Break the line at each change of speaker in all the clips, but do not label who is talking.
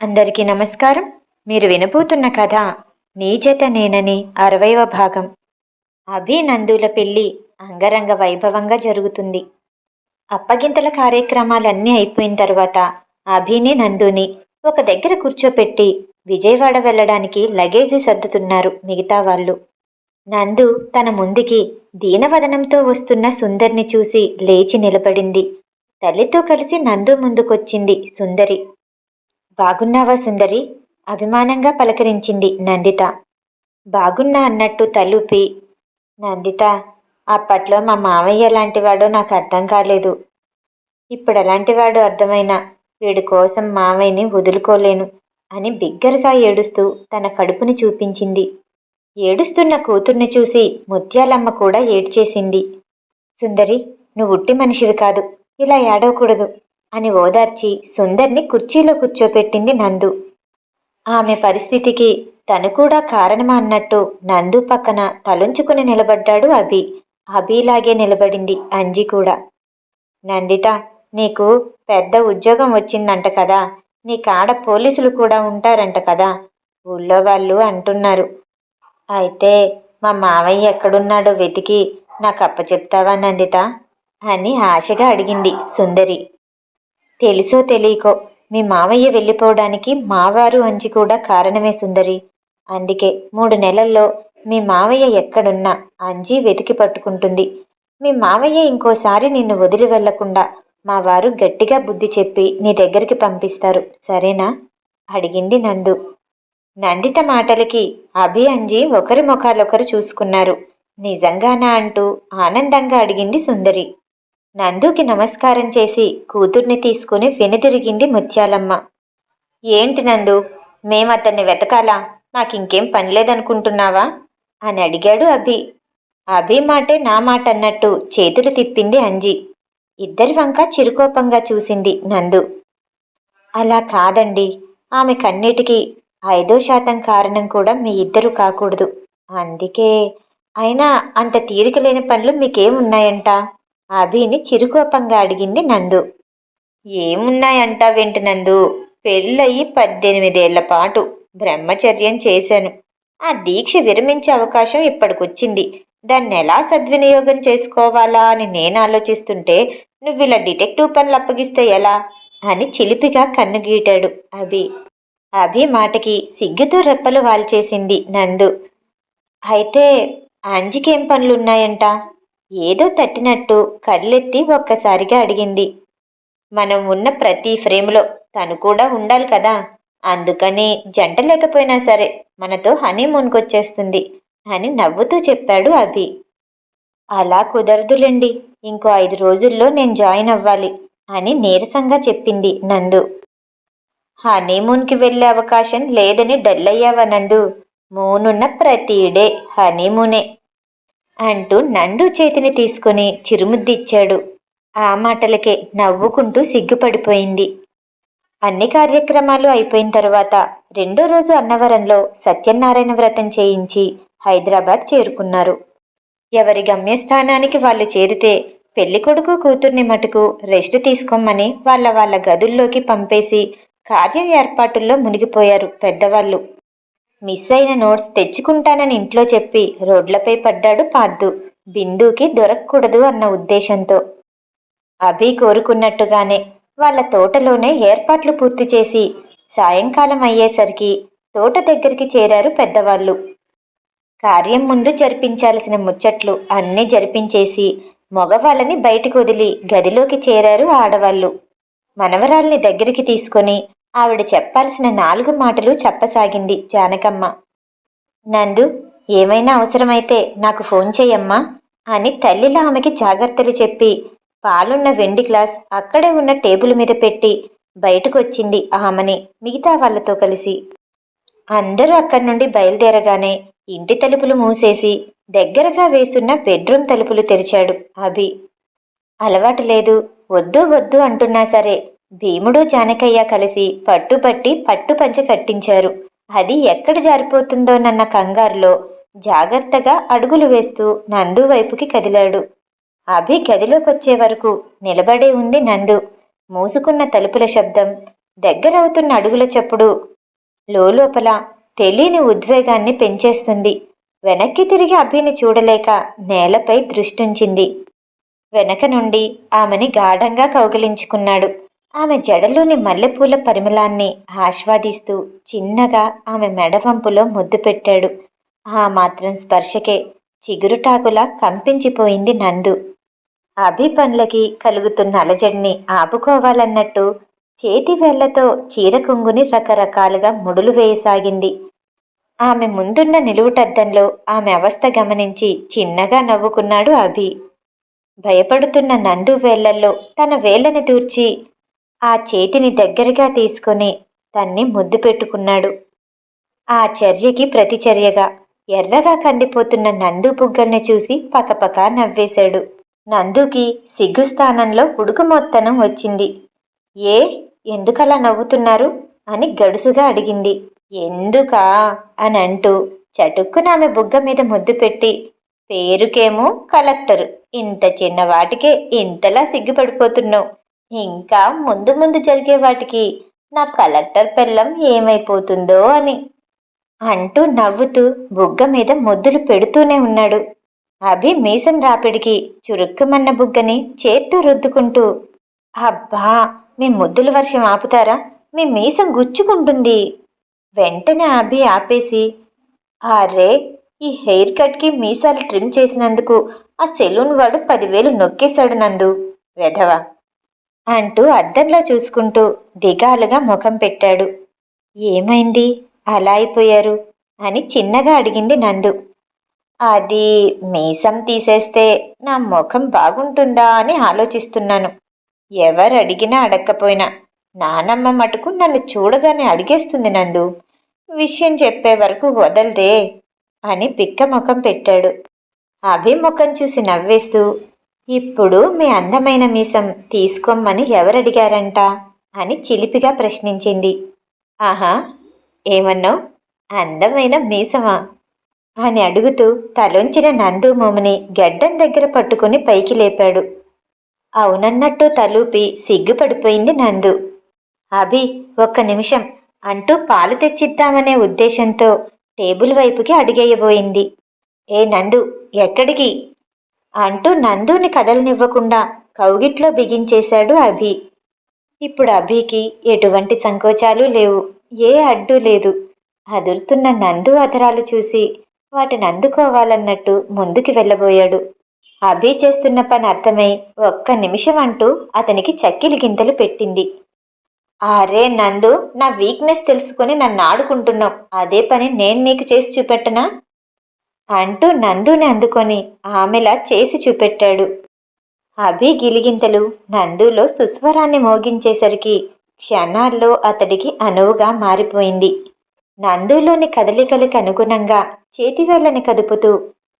అందరికీ నమస్కారం. మీరు వినబోతున్న కథ నీజత నేనని అరవైవ భాగం. అభి నందుల పెళ్ళి అంగరంగ వైభవంగా జరుగుతుంది. అప్పగింతల కార్యక్రమాలన్నీ అయిపోయిన తర్వాత అభిని నందుని ఒక దగ్గర కూర్చోపెట్టి విజయవాడ వెళ్ళడానికి లగేజీ సర్దుతున్నారు మిగతా వాళ్ళు. నందు తన ముందుకి దీనవదనంతో వస్తున్న సుందర్ని చూసి లేచి నిలబడింది. తల్లితో కలిసి నందు ముందుకొచ్చింది సుందరి. బాగున్నావా సుందరి? అభిమానంగా పలకరించింది నందిత. బాగున్నా అన్నట్టు తలూపి. నందిత అప్పట్లో మా మావయ్య లాంటివాడో నాకు అర్థం కాలేదు. ఇప్పుడు అలాంటివాడు అర్థమైనా వీడి కోసం మావయ్యని వదులుకోలేను అని బిగ్గరగా ఏడుస్తూ తన కడుపుని చూపించింది. ఏడుస్తున్న కూతుర్ని చూసి ముత్యాలమ్మ కూడా ఏడ్చేసింది. సుందరి నువ్వు ఉట్టి మనిషివి కాదు ఇలా ఏడవకూడదు. అని ఓదార్చి సుందర్ని కుర్చీలో కూర్చోపెట్టింది నందు. ఆమె పరిస్థితికి తను కూడా కారణమా అన్నట్టు నందు పక్కన తలుంచుకుని నిలబడ్డాడు అభి. అభిలాగే నిలబడింది అంజి కూడా. నందిత నీకు పెద్ద ఉద్యోగం వచ్చిందంట కదా. నీ కాడ పోలీసులు కూడా ఉంటారంట కదా. ఊళ్ళో వాళ్ళు అంటున్నారు. అయితే మా మావయ్య ఎక్కడున్నాడో వెతికి నాకు అప్పచెప్తావా నందిత? అని ఆశగా అడిగింది సుందరి. తెలుసో తెలియకో మీ మావయ్య వెళ్ళిపోవడానికి మావారు అంచి కూడా కారణమే సుందరి. అందుకే మూడు నెలల్లో మీ మావయ్య ఎక్కడున్నా అంజీ వెతికి పట్టుకుంటుంది. మీ మావయ్య ఇంకోసారి నిన్ను వదిలి వెళ్ళకుండా మా వారు గట్టిగా బుద్ధి చెప్పి నీ దగ్గరికి పంపిస్తారు. సరేనా? అడిగింది నందు. నందిత మాటలకి అభి అంజి ఒకరి ముఖాలొకరు చూసుకున్నారు. నిజంగానా అంటూ ఆనందంగా అడిగింది సుందరి. నందుకి నమస్కారం చేసి కూతుర్ని తీసుకుని వెనుదిరిగింది ముత్యాలమ్మ. ఏంటి నందు మేమతన్ని వెతకాలా? నాకింకేం పని లేదనుకుంటున్నావా అని అడిగాడు అభి. అభి మాటే నా మాట అన్నట్టు చేతులు తిప్పింది అంజి. ఇద్దరి వంక చిరుకోపంగా చూసింది నందు. అలా కాదండి. ఆమె కన్నిటికీ ఐదో శాతం కారణం కూడా మీ ఇద్దరు కాకూడదు. అందుకే అయినా అంత తీరిక లేని పనులు మీకేమున్నాయంట? అభిని చిరుకోపంగా అడిగింది నందు. ఏమున్నాయంట వెంట నందు? పెళ్ళయి పద్దెనిమిదేళ్ళ పాటు బ్రహ్మచర్యం చేశాను. ఆ దీక్ష విరమించే అవకాశం ఇప్పటికొచ్చింది. దాన్ని ఎలా సద్వినియోగం చేసుకోవాలా అని నేను ఆలోచిస్తుంటే నువ్వు ఇలా డిటెక్టివ్ పనులు అప్పగిస్తే ఎలా? అని చిలిపిగా కన్ను గీటాడు అభి. అభి మాటకి సిగ్గుతో రెప్పలు వాల్చేసింది నందు. అయితే అంజికేం పనులున్నాయంట? ఏదో తట్టినట్టు కళ్ళెత్తి ఒక్కసారిగా అడిగింది. మనం ఉన్న ప్రతి ఫ్రేమ్లో తను కూడా ఉండాలి కదా? అందుకని జంట లేకపోయినా సరే మనతో హనీమూన్కి వచ్చేస్తుంది అని నవ్వుతూ చెప్పాడు అభి. అలా కుదరదులేండి ఇంకో ఐదు రోజుల్లో నేను జాయిన్ అవ్వాలి అని నీరసంగా చెప్పింది నందు. హనీమూన్కి వెళ్ళే అవకాశం లేదని డల్ అయ్యావా నందు? మూనున్న ప్రతి డే హనీమూనే. అంటూ నందు చేతిని తీసుకుని చిరుముద్దిచ్చాడు. ఆ మాటలకే నవ్వుకుంటూ సిగ్గుపడిపోయింది. అన్ని కార్యక్రమాలు అయిపోయిన తర్వాత రెండో రోజు అన్నవరంలో సత్యనారాయణ వ్రతం చేయించి హైదరాబాద్ చేరుకున్నారు. ఎవరి గమ్యస్థానానికి వాళ్ళు చేరితే పెళ్ళి కొడుకు కూతుర్ని మటుకు రెస్ట్ తీసుకోమని వాళ్ళ వాళ్ళ గదుల్లోకి పంపేసి కార్యం ఏర్పాటుల్లో మునిగిపోయారు పెద్దవాళ్ళు. మిస్ అయిన నోట్స్ తెచ్చుకుంటానని ఇంట్లో చెప్పి రోడ్లపై పడ్డాడు పార్థు బిందుకి దొరకకూడదు అన్న ఉద్దేశంతో. అభి కోరుకున్నట్టుగానే వాళ్ళ తోటలోనే ఏర్పాట్లు పూర్తి చేసి సాయంకాలం అయ్యేసరికి తోట దగ్గరికి చేరారు పెద్దవాళ్ళు. కార్యం ముందు జరిపించాల్సిన ముచ్చట్లు అన్నీ జరిపించేసి మగవాళ్ళని బయటకు వదిలి గదిలోకి చేరారు ఆడవాళ్ళు. మనవరాల్ని దగ్గరికి తీసుకొని ఆవిడ చెప్పాల్సిన నాలుగు మాటలు చెప్పసాగింది జానకమ్మ. నందు ఏమైనా అవసరమైతే నాకు ఫోన్ చేయమ్మా అని తల్లిలా ఆమెకి జాగ్రత్తలు చెప్పి పాలున్న వెండి గ్లాస్ అక్కడే ఉన్న టేబుల్ మీద పెట్టి బయటకొచ్చింది ఆమెని మిగతా వాళ్ళతో కలిసి. అందరూ అక్కడి నుండి బయలుదేరగానే ఇంటి తలుపులు మూసేసి దగ్గరగా వేసున్న బెడ్రూమ్ తలుపులు తెరిచాడు అభి. అలవాటు లేదు వద్దు వద్దు అంటున్నా సరే భీముడు జానకయ్య కలిసి పట్టుపట్టి పట్టుపంచ కట్టించారు. అది ఎక్కడ జారిపోతుందోనన్న కంగారులో జాగ్రత్తగా అడుగులు వేస్తూ నందు వైపుకి కదిలాడు. అభి గదిలోకొచ్చే వరకు నిలబడే ఉంది నందు. మూసుకున్న తలుపుల శబ్దం దగ్గరవుతున్న అడుగుల చప్పుడు లోపల తెలియని ఉద్వేగాన్ని పెంచేస్తుంది. వెనక్కి తిరిగి అభిని చూడలేక నేలపై దృష్టించింది వెనక నుండి ఆమెని గాఢంగా కౌగిలించుకున్నాడు. ఆమె జడలోని మల్లెపూల పరిమళాన్ని ఆస్వాదిస్తూ చిన్నగా ఆమె మెడవంపులో ముద్దు పెట్టాడు. ఆ మాత్రం స్పర్శకే చిగురుటాకులా కంపించిపోయింది నందు. అభి పనులకి కలుగుతున్న అలజడిని ఆపుకోవాలన్నట్టు చేతి వేళ్ళతో చీర కొంగుని రకరకాలుగా ముడులు వేయసాగింది. ఆమె ముందున్న నిలువుటద్దంలో ఆమె అవస్థ గమనించి చిన్నగా నవ్వుకున్నాడు అభి. భయపడుతున్న నందు వేళ్ళల్లో తన వేళ్ళని దూర్చి ఆ చేతిని దగ్గరగా తీసుకొని తన్ని ముద్దు పెట్టుకున్నాడు. ఆ చర్యకి ప్రతిచర్యగా ఎర్రగా కందిపోతున్న నందు బుగ్గల్ని చూసి పకపక నవ్వేశాడు. నందుకి సిగ్గు స్థానంలో ఉడుకుమొత్తనం వచ్చింది. ఏ ఎందుకలా నవ్వుతున్నారు? అని గడుసుగా అడిగింది. ఎందుకా? అని అంటూ చటుక్కున ఆమె బుగ్గ మీద ముద్దు పెట్టి పేరుకేమో కలెక్టర్. ఇంత చిన్న వాటికే ఇంతలా సిగ్గుపడిపోతున్నావు. ఇంకా ముందు ముందు జరిగే వాటికి నా కలెక్టర్ పిల్లం ఏమైపోతుందో అని అంటూ నవ్వుతూ బుగ్గ మీద ముద్దులు పెడుతూనే ఉన్నాడు. అభి మీసం రాపిడికి చురుక్కుమన్న బుగ్గని చేత్తో రుద్దుకుంటూ అబ్బా మీ ముద్దుల వర్షం ఆపుతారా? మీ మీసం గుచ్చుకుంటుంది. వెంటనే అభి ఆపేసి అరే ఈ హెయిర్ కట్కి మీసాలు ట్రిమ్ చేసినందుకు ఆ సెలూన్ వాడు పదివేలు నొక్కేశాడు నందు. వెధవ అంటూ అద్దంలో చూసుకుంటూ దిగాలుగా ముఖం పెట్టాడు. ఏమైంది? అలా అయిపోయారు? అని చిన్నగా అడిగింది నందు. అది మీసం తీసేస్తే నా ముఖం బాగుంటుందా అని ఆలోచిస్తున్నాను. ఎవరు అడిగినా అడగకపోయినా నానమ్మ మటుకు నన్ను చూడగానే అడిగేస్తుంది నందు. విషయం చెప్పే వరకు వదలదే అని పిక్క ముఖం పెట్టాడు. అభిముఖం చూసి నవ్వేస్తూ ఇప్పుడు మీ అందమైన మీసం తీసుకోమ్మని ఎవరడిగారంట? అని చిలిపిగా ప్రశ్నించింది. ఆహా ఏమన్నావు అందమైన మీసమా? అని అడుగుతూ తలొంచిన నందు మోముని గడ్డం దగ్గర పట్టుకుని పైకి లేపాడు. అవునన్నట్టు తలూపి సిగ్గుపడిపోయింది నందు. అభి ఒక్క నిమిషం అంటూ పాలు తెచ్చిద్దామనే ఉద్దేశంతో టేబుల్ వైపుకి అడిగేయబోయింది. ఏ నందు ఎక్కడికి? అంటూ నందుని కదలనివ్వకుండా కౌగిట్లో బిగించేశాడు అభి. ఇప్పుడు అభికి ఎటువంటి సంకోచాలు లేవు. ఏ అడ్డు లేదు. అదురుతున్న నందు అధరాలు చూసి వాటిని అందుకోవాలన్నట్టు ముందుకు వెళ్ళబోయాడు. అభి చేస్తున్న పని అర్థమై ఒక్క నిమిషం అంటూ అతనికి చక్కిలి గింతలు పెట్టింది. అరే నందు నా వీక్నెస్ తెలుసుకుని నన్ను ఆడుకుంటున్నావు. అదే పని నేను నీకు చేసి చూపెట్టనా? అంటూ నందుని అందుకొని ఆమెలా చేసి చూపెట్టాడు. అభి గిలిగింతలు నందులో సుస్వరాన్ని మోగించేసరికి క్షణాల్లో అతడికి అనువుగా మారిపోయింది. నందులోని కదలికలకు అనుగుణంగా చేతివేళ్ళని కదుపుతూ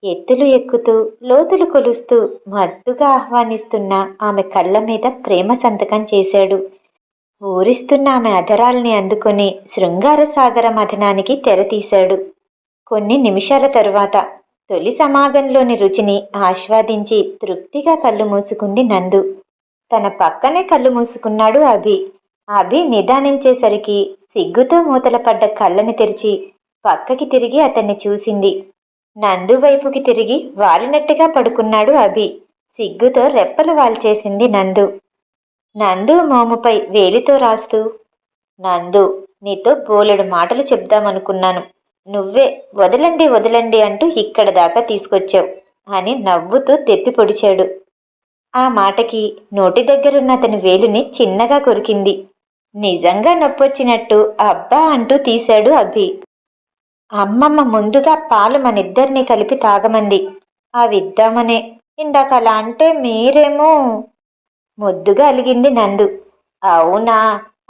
ఎత్తులు ఎక్కుతూ లోతులు కొలుస్తూ మత్తుగా ఆహ్వానిస్తున్న ఆమె కళ్ళ మీద ప్రేమ సంతకం చేశాడు. ఊరిస్తున్న ఆమె అధరాల్ని అందుకొని శృంగార సాగర మథనానికి తెరతీశాడు. కొన్ని నిమిషాల తరువాత తొలి సమాగంలోని రుచిని ఆస్వాదించి తృప్తిగా కళ్ళు మూసుకుంది నందు. తన పక్కనే కళ్ళు మూసుకున్నాడు అభి. అభి నిదానించేసరికి సిగ్గుతో మూతలపడ్డ కళ్ళని తెరిచి పక్కకి తిరిగి అతన్ని చూసింది. నందు వైపుకి తిరిగి వాలినట్టుగా పడుకున్నాడు అభి. సిగ్గుతో రెప్పలు వాల్చేసింది నందు. నందు మోముపై వేలితో రాస్తూ నందు నీతో బోలెడు మాటలు చెప్దామనుకున్నాను. నువ్వే వదలండి వదలండి అంటూ ఇక్కడ దాకా తీసుకొచ్చావు అని నవ్వుతూ తెప్పి పొడిచాడు. ఆ మాటకి నోటి దగ్గరున్న అతని వేలుని చిన్నగా కొరికింది. నిజంగా నొప్పొచ్చినట్టు అబ్బా అంటూ తీశాడు అభి. అమ్మమ్మ ముందుగా పాలు మనిద్దరినీ కలిపి తాగమంది. అవిద్దామనే ఇందాక అలా అంటే మీరేమో ముద్దుగా అలిగింది నందు. అవునా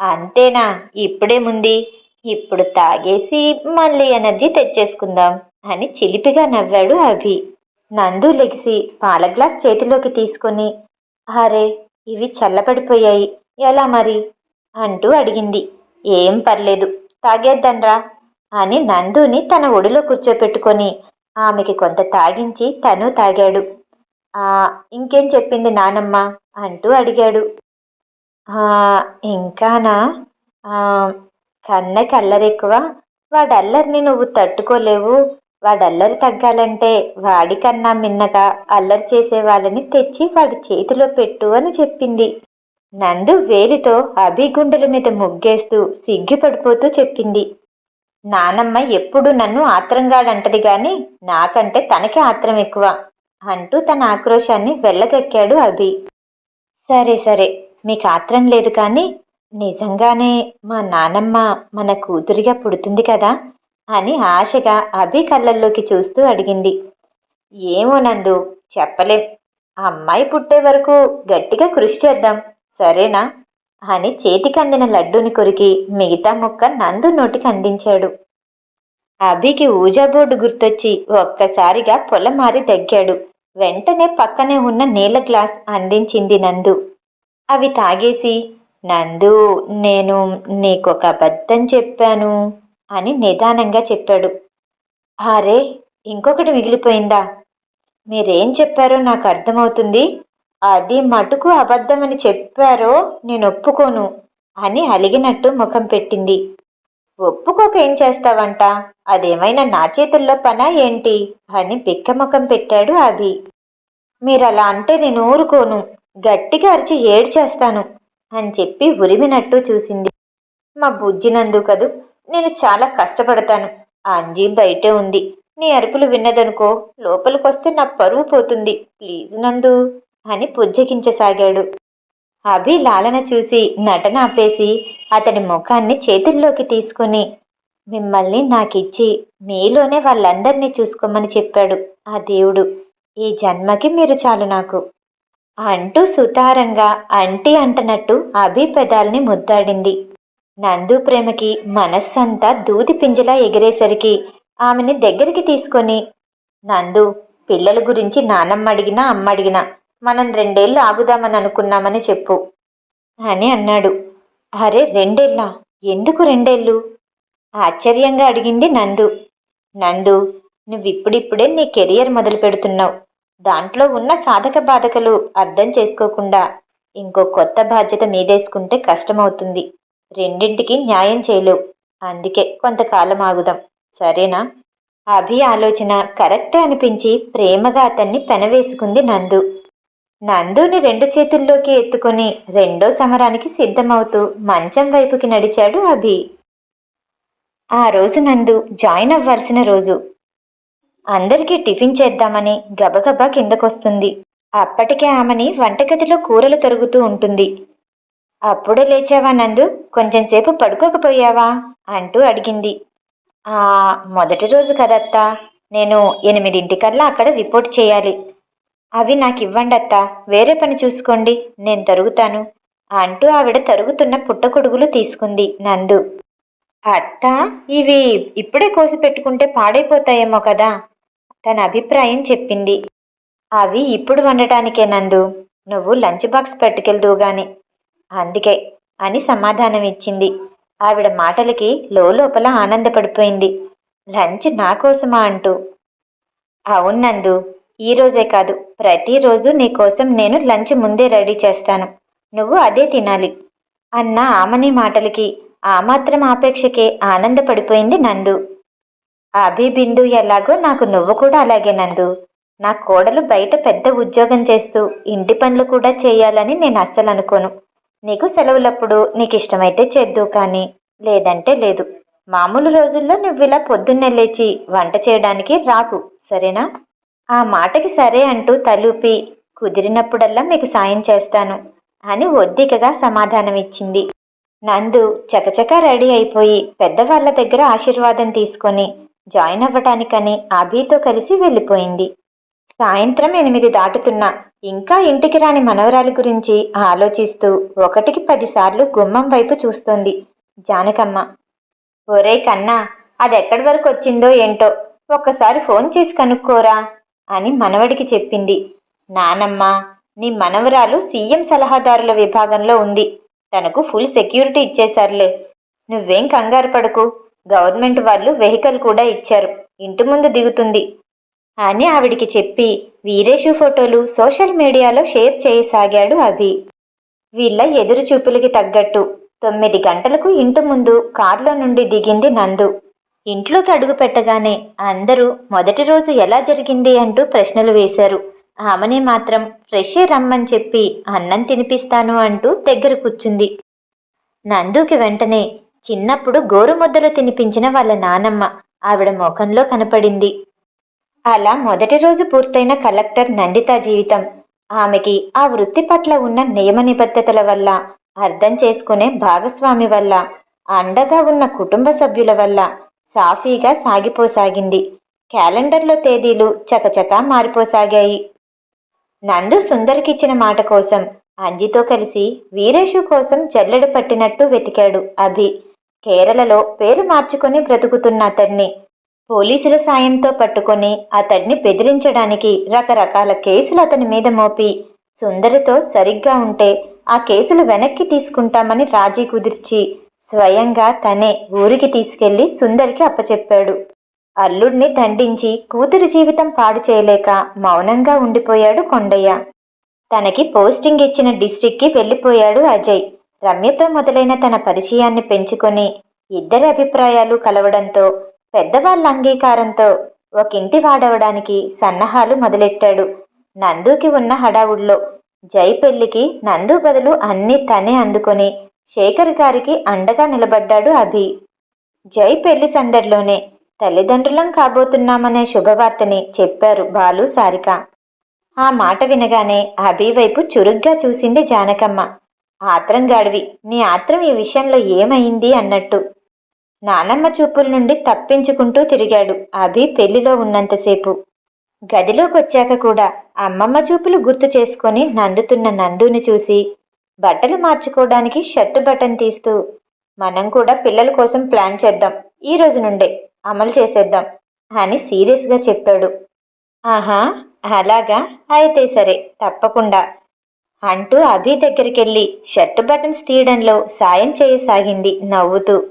అంతేనా ఇప్పుడేముంది? ఇప్పుడు తాగేసి మళ్ళీ ఎనర్జీ తెచ్చేసుకుందాం అని చిలిపిగా నవ్వాడు అభి. నందు లెగిసి పాల గ్లాస్ చేతిలోకి తీసుకొని అరే ఇవి చల్లబడిపోయాయి. ఎలా మరి? అంటూ అడిగింది. ఏం పర్లేదు తాగేద్దాన్రా అని నందుని తన ఒడిలో కూర్చోపెట్టుకొని ఆమెకి కొంత తాగించి తను తాగాడు. ఆ ఇంకేం చెప్పింది నానమ్మ? అంటూ అడిగాడు. ఇంకానా? కన్నకి అల్లరి ఎక్కువ అల్లరిని నువ్వు తట్టుకోలేవు. వాడల్లరి తగ్గాలంటే వాడికన్నా మిన్నగా అల్లరి చేసే వాళ్ళని తెచ్చి వాడి చేతిలో పెట్టు అని చెప్పింది. నందు వేలితో అభి గుండెల మీద ముగ్గేస్తూ సిగ్గుపడిపోతూ చెప్పింది. నానమ్మ ఎప్పుడు నన్ను ఆత్రంగాడంటది గాని నాకంటే తనకే ఆత్రం ఎక్కువ అంటూ తన ఆక్రోశాన్ని వెళ్ళగక్కాడు అభి. సరే సరే మీకు ఆత్రం లేదు కానీ నిజంగానే మా నానమ్మ మన కూతురిగా పుడుతుంది కదా అని ఆశగా అభి కళ్ళల్లోకి చూస్తూ అడిగింది. ఏమో నందు చెప్పలేం. అమ్మాయి పుట్టే వరకు గట్టిగా కృషి చేద్దాం సరేనా? అని చేతికి అందిన లడ్డూని కొరికి మిగతా ముక్క నందు నోటికి అందించాడు. అభికి ఊజా బోర్డు గుర్తొచ్చి ఒక్కసారిగా పొలమారి తగ్గాడు. వెంటనే పక్కనే ఉన్న నీళ్ళ గ్లాస్ అందించింది నందు. అవి తాగేసి నందు నేను నీకొక అబద్ధం చెప్పాను అని నిదానంగా చెప్పాడు. అరే ఇంకొకటి మిగిలిపోయిందా? మీరేం చెప్పారో నాకు అర్థమవుతుంది. అది మటుకు అబద్ధమని చెప్పారో నేను ఒప్పుకోను అని అలిగినట్టు ముఖం పెట్టింది. ఒప్పుకోక ఏం చేస్తావంట? అదేమైనా నా చేతుల్లో పనా ఏంటి? అని బిక్కముఖం పెట్టాడు అభి. మీరు అలా అంటే నేను ఊరుకోను. గట్టిగా అరిచి ఏడు చేస్తాను అని చెప్పి ఉరిమినట్టు చూసింది. మా బుజ్జినందు కదూ నేను చాలా కష్టపడతాను. అంజీ బయటే ఉంది. నీ అరుపులు విన్నదనుకో లోపలికొస్తే నా పరువు పోతుంది. ప్లీజ్ నందు అని పుజ్జగించసాగాడు అభి లాలన చూసి నటన ఆపేసి అతడి ముఖాన్ని చేతుల్లోకి తీసుకుని మిమ్మల్ని నాకిచ్చి మీలోనే వాళ్ళందరినీ చూసుకోమని చెప్పాడు ఆ దేవుడు. ఈ జన్మకి మీరు చాలు నాకు. అంటూ సుతారంగా అంటి అంటనట్టు అభి పెదాల్ని ముద్దాడింది. నందు ప్రేమకి మనస్సంతా దూది పింజలా ఎగిరేసరికి ఆమెని దగ్గరికి తీసుకొని నందు పిల్లల గురించి నానమ్మ అడిగినా అమ్మ అడిగినా మనం రెండేళ్ళు ఆగుదామని అనుకున్నామని చెప్పు అని అన్నాడు. అరే రెండేళ్ళా? ఎందుకు రెండేళ్ళు? ఆశ్చర్యంగా అడిగింది నందు. నందు నువ్విప్పుడిప్పుడే నీ కెరియర్ మొదలు పెడుతున్నావు దాంట్లో ఉన్న సాధక బాధకలు అర్థం చేసుకోకుండా ఇంకో కొత్త బాధ్యత మీదేసుకుంటే కష్టమవుతుంది. రెండింటికి న్యాయం చేయలేవు అందుకే కొంతకాలం ఆగుదాం. సరేనా? అభి ఆలోచన కరెక్టే అనిపించి ప్రేమగా అతన్ని పెనవేసుకుంది నందు. నందుని రెండు చేతుల్లోకి ఎత్తుకొని రెండో సమరానికి సిద్ధమవుతూ మంచం వైపుకి నడిచాడు అభి. ఆ రోజు నందు జాయిన్ అవ్వాల్సిన రోజు. అందరికీ టిఫిన్ చేద్దామని గబగబా కిందకొస్తుంది. అప్పటికే ఆమెని వంటగదిలో కూరలు తరుగుతూ ఉంటుంది. అప్పుడే లేచావా నందు? కొంచెంసేపు పడుకోకపోయావా? అంటూ అడిగింది. ఆ మొదటి రోజు కదత్తా. నేను ఎనిమిదింటికల్లా అక్కడ రిపోర్ట్ చేయాలి. అవి నాకు ఇవ్వండి అత్తా వేరే పని చూసుకోండి. నేను తరుగుతాను. అంటూ ఆవిడ తరుగుతున్న పుట్టకొడుగులు తీసుకుంది నందు. అత్త ఇవి ఇప్పుడే కోసి పెట్టుకుంటే పాడైపోతాయేమో కదా. తన అభిప్రాయం చెప్పింది. అవి ఇప్పుడు వండటానికే నందు. నువ్వు లంచ్ బాక్స్ పట్టుకెళ్దువుగాని అందుకే అని సమాధానం ఇచ్చింది. ఆవిడ మాటలకి లోపల ఆనందపడిపోయింది. లంచ్ నా కోసమా అంటూ. అవును నందు. కాదు. ప్రతిరోజు నీకోసం నేను లంచ్ ముందే రెడీ చేస్తాను. నువ్వు అదే తినాలి. అన్న ఆమని మాటలకి ఆ మాత్రం ఆపేక్షకే ఆనందపడిపోయింది నందు. అభి బిందు ఎలాగో నాకు నువ్వు కూడా అలాగే నందు. నా కోడలు బయట పెద్ద ఉద్యోగం చేస్తూ ఇంటి పనులు కూడా చేయాలని నేను అస్సలు అనుకోను. నీకు సెలవులప్పుడు నీకు ఇష్టమైతే చేద్దు కానీ లేదంటే లేదు. మామూలు రోజుల్లో నువ్వు ఇలా పొద్దున్నే లేచి వంట చేయడానికి రాకు సరేనా? ఆ మాటకి సరే అంటూ తలూపి కుదిరినప్పుడల్లా మీకు సాయం చేస్తాను అని ఒద్దికగా సమాధానం ఇచ్చింది నందు చకచకా రెడీ అయిపోయి పెద్దవాళ్ళ దగ్గర ఆశీర్వాదం తీసుకొని జాయిన్ అవ్వటానికని అభితో కలిసి వెళ్ళిపోయింది. సాయంత్రం ఎనిమిది దాటుతున్నా ఇంకా ఇంటికి రాని మనవరాలి గురించి ఆలోచిస్తూ ఒకటికి పదిసార్లు గుమ్మం వైపు చూస్తోంది జానకమ్మ. ఒరే కన్నా అది ఎక్కడి వరకు వచ్చిందో ఏంటో ఒక్కసారి ఫోన్ చేసి కనుక్కోరా అని మనవడికి చెప్పింది. నానమ్మ నీ మనవరాలు సీఎం సలహాదారుల విభాగంలో ఉంది. తనకు ఫుల్ సెక్యూరిటీ ఇచ్చేశారులే. నువ్వేం కంగారు పడకు. గవర్నమెంట్ వాళ్ళు వెహికల్ కూడా ఇచ్చారు. ఇంటి ముందు దిగుతుంది. అని ఆవిడికి చెప్పి వీరేషు ఫోటోలు సోషల్ మీడియాలో షేర్ చేయసాగాడు అభి. వీళ్ళ ఎదురు చూపులకి తగ్గట్టు తొమ్మిది గంటలకు ఇంటి ముందు కారులో నుండి దిగింది నందు. ఇంట్లోకి అడుగు పెట్టగానే అందరూ మొదటి రోజు ఎలా జరిగింది అంటూ ప్రశ్నలు వేశారు. ఆమెనే మాత్రం ఫ్రెష్ రమ్మని చెప్పి అన్నం తినిపిస్తాను అంటూ దగ్గర కూర్చుంది. నందుకి వెంటనే చిన్నప్పుడు గోరుముద్దలు తినిపించిన వాళ్ళ నానమ్మ ఆవిడ ముఖంలో కనపడింది. అలా మొదటి రోజు పూర్తయిన కలెక్టర్ నందిత జీవితం. ఆమెకి ఆ వృత్తి పట్ల ఉన్న నియమ నిబద్ధతల వల్ల అర్థం చేసుకునే భాగస్వామి వల్ల అండగా ఉన్న కుటుంబ సభ్యుల వల్ల సాఫీగా సాగిపోసాగింది. క్యాలెండర్లో తేదీలు చకచకా మారిపోసాగాయి. నందు సుందరికిచ్చిన మాట కోసం అంజితో కలిసి వీరేషు కోసం జల్లెడ పట్టినట్టు వెతికాడు అభి. కేరళలో పేరు మార్చుకుని బ్రతుకుతున్న అతడిని. పోలీసుల సాయంతో పట్టుకొని అతడిని బెదిరించడానికి రకరకాల కేసులు అతని మీద మోపి సుందరితో సరిగ్గా ఉంటే ఆ కేసులు వెనక్కి తీసుకుంటామని రాజీ కుదిర్చి స్వయంగా తనే ఊరికి తీసుకెళ్ళి సుందరికి అప్పచెప్పాడు. అల్లుడిని దండించి కూతురు జీవితం పాడు చేయలేక మౌనంగా ఉండిపోయాడు కొండయ్య. తనకి పోస్టింగ్ ఇచ్చిన డిస్ట్రిక్ట్కి వెళ్ళిపోయాడు అజయ్. రమ్యతో మొదలైన తన పరిచయాన్ని పెంచుకొని ఇద్దరి అభిప్రాయాలు కలవడంతో పెద్దవాళ్ళ అంగీకారంతో ఒక ఇంటి వాడవడానికి సన్నాహాలు మొదలెట్టాడు. నందుకి ఉన్న హడావుడిలో జై పెళ్ళికి నందు బదులు అన్నీ తనే అందుకొని శేఖర్ గారికి అండగా నిలబడ్డాడు అభి. జై పెళ్ళి సందడిలోనే తల్లిదండ్రులం కాబోతున్నామనే శుభవార్తని చెప్పారు బాలు సారిక. ఆ మాట వినగానే అభి వైపు చురుగ్గా చూసింది జానకమ్మ. ఆత్రం గాడివి నీ ఆత్రం ఈ విషయంలో ఏమైంది అన్నట్టు. నానమ్మ చూపుల నుండి తప్పించుకుంటూ తిరిగాడు అభి పెళ్ళిలో ఉన్నంతసేపు. గదిలోకి వచ్చాక కూడా అమ్మమ్మ చూపులు గుర్తు చేసుకొని నందుతున్న నందుని చూసి బట్టలు మార్చుకోవడానికి షర్టు బటన్ తీస్తూ మనం కూడా పిల్లల కోసం ప్లాన్ చేద్దాం ఈ రోజు నుండే అమలు చేసేద్దాం అని సీరియస్గా చెప్పాడు. ఆహా అలాగా? అయితే సరే తప్పకుండా. అంటూ అభి దగ్గరికెళ్ళి షర్ట్ బటన్స్ తీయడంలో సాయం చేయసాగింది నవ్వుతూ.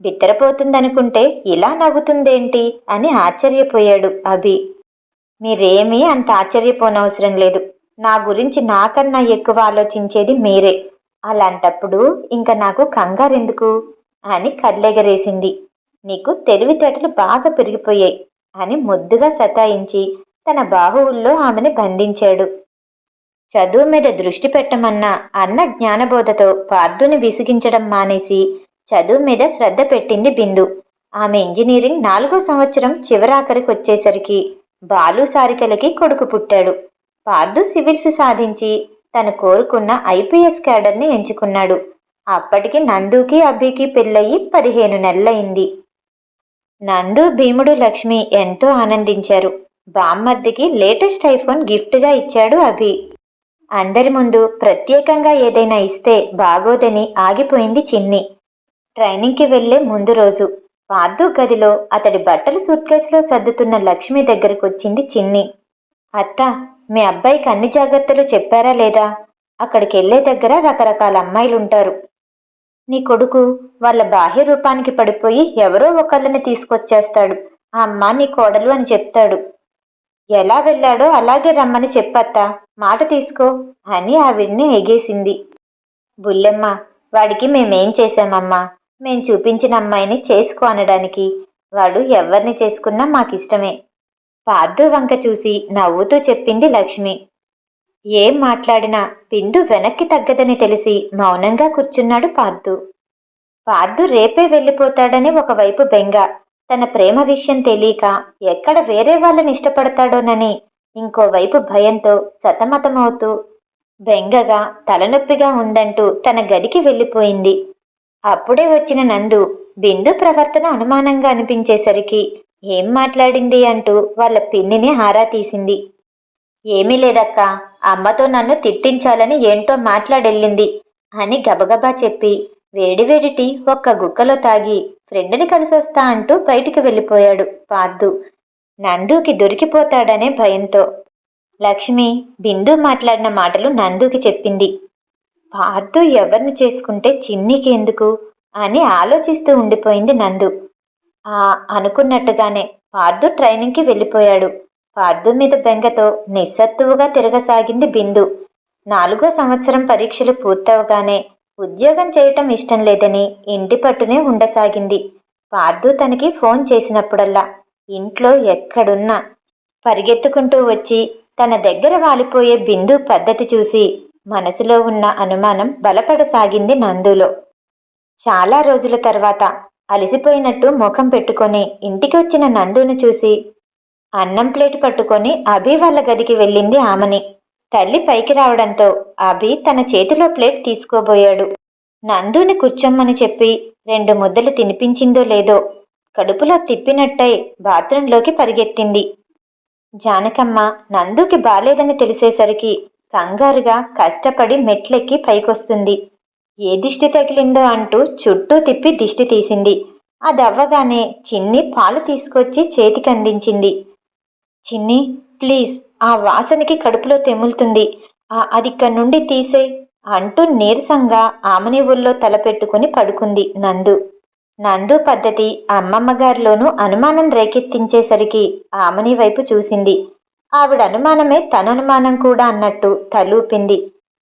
బిత్తరపోతుందనుకుంటే ఇలా నవ్వుతుందేంటి? అని ఆశ్చర్యపోయాడు అభి. మీరేమీ అంత ఆశ్చర్యపోనవసరం లేదు. నా గురించి నాకన్నా ఎక్కువ ఆలోచించేది మీరే. అలాంటప్పుడు ఇంకా నాకు కంగారెందుకు? అని కళ్ళెగరేసింది నీకు తెలివితేటలు బాగా పెరిగిపోయాయి అని ముద్దుగా సతాయించి తన బాహువుల్లో ఆమెను బంధించాడు. చదువు మీద దృష్టి పెట్టమన్న అన్న జ్ఞానబోధతో పార్థుని విసిగించడం మానేసి చదువు మీద శ్రద్ధ పెట్టింది బిందు. ఆమె ఇంజనీరింగ్ నాలుగో సంవత్సరం చివరాఖరికి వచ్చేసరికి బాలు సారికలకి కొడుకు పుట్టాడు. పార్థు సివిల్స్ సాధించి తను కోరుకున్న ఐపీఎస్ క్యాడర్ని ఎంచుకున్నాడు. అప్పటికి నందుకి అభికి పెళ్ళయి పదిహేను నెలలైంది నందు భీముడు లక్ష్మి ఎంతో ఆనందించారు. బామ్మర్దికి లేటెస్ట్ ఐఫోన్ గిఫ్ట్గా ఇచ్చాడు అభి. అందరి ముందు ప్రత్యేకంగా ఏదైనా ఇస్తే బాగోదని ఆగిపోయింది చిన్ని. ట్రైనింగ్కి వెళ్ళే ముందు రోజు పార్థు గదిలో అతడి బట్టలు సూట్ కేసులో సర్దుతున్న లక్ష్మి దగ్గరకొచ్చింది చిన్ని. అత్త మీ అబ్బాయికి అన్ని జాగ్రత్తలు చెప్పారా లేదా? అక్కడికి వెళ్ళే దగ్గర రకరకాల అమ్మాయిలుంటారు. నీ కొడుకు వాళ్ళ బాహ్య రూపానికి పడిపోయి ఎవరో ఒకళ్ళని తీసుకొచ్చేస్తాడు. ఆ అమ్మ నీ కోడలు అని చెప్తాడు. ఎలా వెళ్ళాడో అలాగే రమ్మని చెప్పత్తా. మాట తీసుకో అని ఆవిడ్ని ఎగేసింది. బుల్లెమ్మ వాడికి మేమేం చేశామమ్మా? మేం చూపించిన అమ్మాయిని చేసుకో అనడానికి. వాడు ఎవరిని చేసుకున్నా మాకిష్టమే. పార్థు వంక చూసి నవ్వుతూ చెప్పింది లక్ష్మి. ఏం మాట్లాడినా బిందు వెనక్కి తగ్గదని తెలిసి మౌనంగా కూర్చున్నాడు పార్థు. పార్థు రేపే వెళ్ళిపోతాడని ఒకవైపు బెంగ. తన ప్రేమ విషయం తెలియక ఎక్కడ వేరే వాళ్ళని ఇష్టపడతాడోనని ఇంకోవైపు భయంతో సతమతమవుతూ బెంగగా తలనొప్పిగా ఉందంటూ తన గదికి వెళ్ళిపోయింది. అప్పుడే వచ్చిన నందు బిందు ప్రవర్తన అనుమానంగా అనిపించేసరికి ఏం మాట్లాడింది అంటూ వాళ్ళ పిన్నిని హారా తీసింది. ఏమీ లేదక్కా అమ్మతో నన్ను తిట్టించాలని ఏంటో మాట్లాడెళ్ళింది అని గబగబా చెప్పి వేడివేడి టీ ఒక్క గుక్కలో తాగి ఫ్రెండ్ని కలిసొస్తా అంటూ బయటికి వెళ్ళిపోయాడు పార్దు. నందుకి దొరికిపోతాడనే భయంతో. లక్ష్మి బిందు మాట్లాడిన మాటలు నందుకి చెప్పింది. పార్థు ఎవరిని చేసుకుంటే చిన్నికి ఎందుకు? అని ఆలోచిస్తూ ఉండిపోయింది నందు. ఆ అనుకున్నట్టుగానే పార్థు ట్రైనింగ్కి వెళ్ళిపోయాడు. పార్థు మీద బెంగతో నిస్సత్తువుగా తిరగసాగింది బిందు. నాలుగో సంవత్సరం పరీక్షలు పూర్తవగానే ఉద్యోగం చేయటం ఇష్టం లేదని ఇంటి పట్టునే ఉండసాగింది. పార్థు తనకి ఫోన్ చేసినప్పుడల్లా ఇంట్లో ఎక్కడున్నా పరిగెత్తుకుంటూ వచ్చి తన దగ్గర వాలిపోయే బిందు పద్ధతి చూసి మనసులో ఉన్న అనుమానం బలపడసాగింది నందులో. చాలా రోజుల తర్వాత అలసిపోయినట్టు ముఖం పెట్టుకొని ఇంటికి వచ్చిన నందును చూసి అన్నం ప్లేట్ పట్టుకొని అభి వాళ్ళ గదికి వెళ్ళింది ఆమెని. తల్లి పైకి రావడంతో అభి తన చేతిలో ప్లేట్ తీసుకోబోయాడు. నందుని కూర్చోమ్మని చెప్పి రెండు ముద్దలు తినిపించిందో లేదో కడుపులో తిప్పినట్టయి బాత్రూంలోకి పరిగెత్తింది. జానకమ్మ నందుకి బాలేదని తెలిసేసరికి కంగారుగా కష్టపడి మెట్లెక్కి పైకొస్తుంది. ఏ దిష్టి తగిలిందో అంటూ చుట్టూ తిప్పి దిష్టి తీసింది. అదవ్వగానే చిన్ని పాలు తీసుకొచ్చి చేతికి అందించింది. చిన్ని ప్లీజ్ ఆ వాసనకి కడుపులో తెములుతుంది. ఆ అది ఇక్కడి నుండి తీసే అంటూ నీరసంగా ఆమెని ఊళ్ళో తలపెట్టుకుని పడుకుంది నందు. నందు పద్ధతి అమ్మమ్మ గారిలోనూ అనుమానం రేకెత్తించేసరికి ఆమెని వైపు చూసింది. ఆవిడ అనుమానమే తన అనుమానం కూడా అన్నట్టు తలూపింది.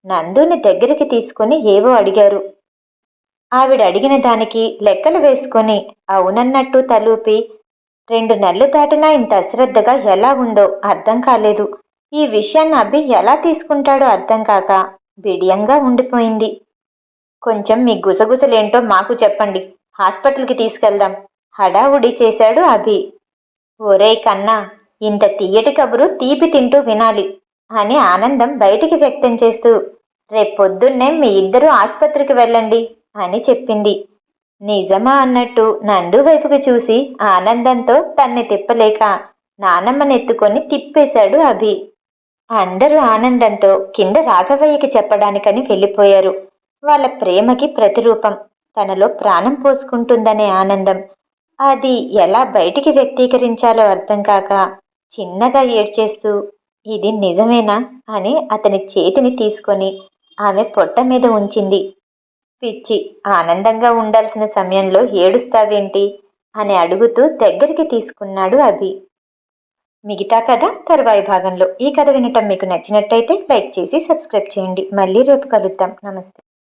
నందుని దగ్గరికి తీసుకుని ఏవో అడిగారు. ఆవిడ అడిగిన దానికి లెక్కలు వేసుకొని అవునన్నట్టు తలూపి రెండు నెలలు దాటినా ఇంత అశ్రద్ధగా ఎలా ఉందో అర్థం కాలేదు. ఈ విషయాన్ని అభి ఎలా తీసుకుంటాడో అర్థం కాక బిడియంగా ఉండిపోయింది. కొంచెం మీ గుసగుసలేంటో మాకు చెప్పండి. హాస్పిటల్కి తీసుకెళ్దాం. హడావుడి చేశాడు అభి. ఒరే కన్నా ఇంత తీయటి కబురు తీపి తింటూ వినాలి అని ఆనందం బయటికి వ్యక్తం చేస్తూ రేపొద్దున్నే మీ ఇద్దరు ఆసుపత్రికి వెళ్ళండి అని చెప్పింది. నిజమా అన్నట్టు నందు వైపుకు చూసి ఆనందంతో తన్ని తిప్పలేక నానమ్మనెత్తుకొని తిప్పేశాడు అభి. అందరూ ఆనందంతో కింద రాఘవయ్యకి చెప్పడానికని వెళ్ళిపోయారు. వాళ్ళ ప్రేమకి ప్రతిరూపం తనలో ప్రాణం పోసుకుంటుందనే ఆనందం. అది ఎలా బయటికి వ్యక్తీకరించాలో అర్థం కాక చిన్నగా ఏడ్చేస్తూ ఇది నిజమేనా అని అతని చేతిని తీసుకొని ఆమె పొట్ట మీద ఉంచింది. పిచ్చి ఆనందంగా ఉండాల్సిన సమయంలో ఏడుస్తావేంటి? అని అడుగుతూ దగ్గరికి తీసుకున్నాడు అభి. మిగతా కథ తరువాయి భాగంలో. ఈ కథ వినటం మీకు నచ్చినట్టయితే లైక్ చేసి సబ్స్క్రైబ్ చేయండి. మళ్ళీ రేపు కలుద్దాం. నమస్తే.